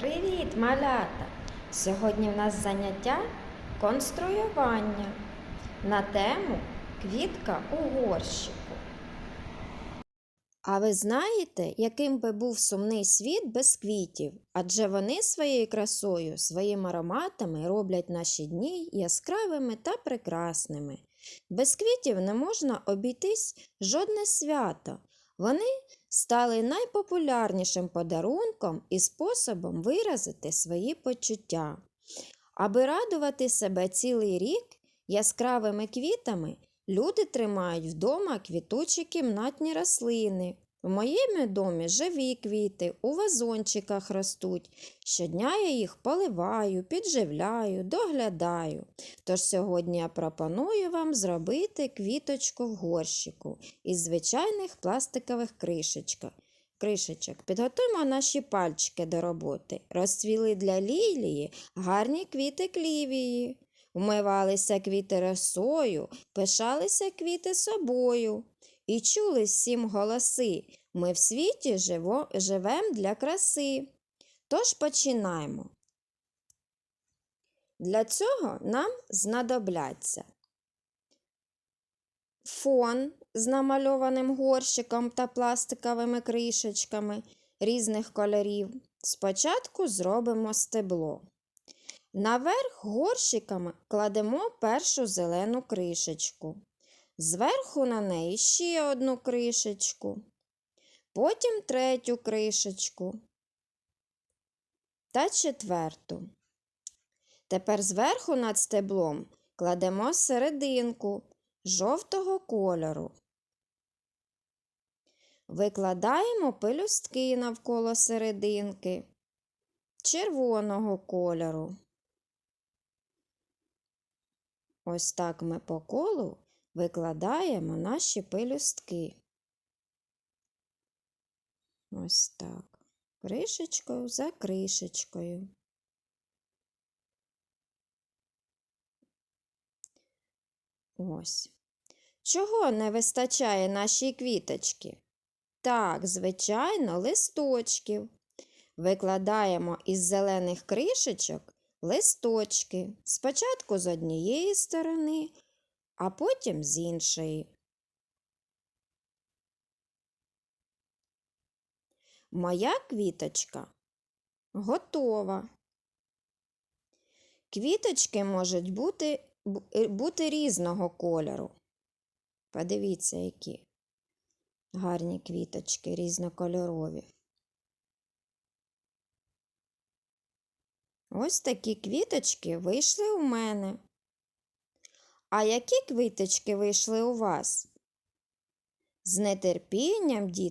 Привіт, малята! Сьогодні в нас заняття конструювання на тему Квітка у горщику. А ви знаєте, яким би був сумний світ без квітів? Адже вони своєю красою, своїми ароматами роблять наші дні яскравими та прекрасними. Без квітів не можна обійтись жодне свято. Вони стали найпопулярнішим подарунком і способом виразити свої почуття. Аби радувати себе цілий рік яскравими квітами, люди тримають вдома квітучі кімнатні рослини. В моєму домі живі квіти, у вазончиках ростуть. Щодня я їх поливаю, підживляю, доглядаю. Тож сьогодні я пропоную вам зробити квіточку в горщику із звичайних пластикових кришечок. кришечок. Підготуємо наші пальчики до роботи. Розцвіли для лілії гарні квіти клівії. Вмивалися квіти росою, пишалися квіти собою. І чули всім голоси. Ми в світі живо, живем для краси. Тож починаємо. Для цього нам знадобляться фон з намальованим горщиком та пластиковими кришечками різних кольорів. Спочатку зробимо стебло. Наверх горщиками кладемо першу зелену кришечку. Зверху на неї ще одну кришечку, потім третю кришечку та четверту. Тепер зверху над стеблом кладемо серединку жовтого кольору. Викладаємо пелюстки навколо серединки червоного кольору. Ось так ми по колу викладаємо наші пелюстки. Ось так. Кришечкою за кришечкою. Ось. Чого не вистачає нашій квіточки? Так, звичайно, листочків. Викладаємо із зелених кришечок листочки. Спочатку з однієї сторони, а потім з іншої. Моя квіточка готова. Квіточки можуть бути, е, бути різного кольору. Подивіться, які гарні квіточки різнокольорові. Ось такі квіточки вийшли у мене. А які квіточки вийшли у вас? З нетерпінням, діти,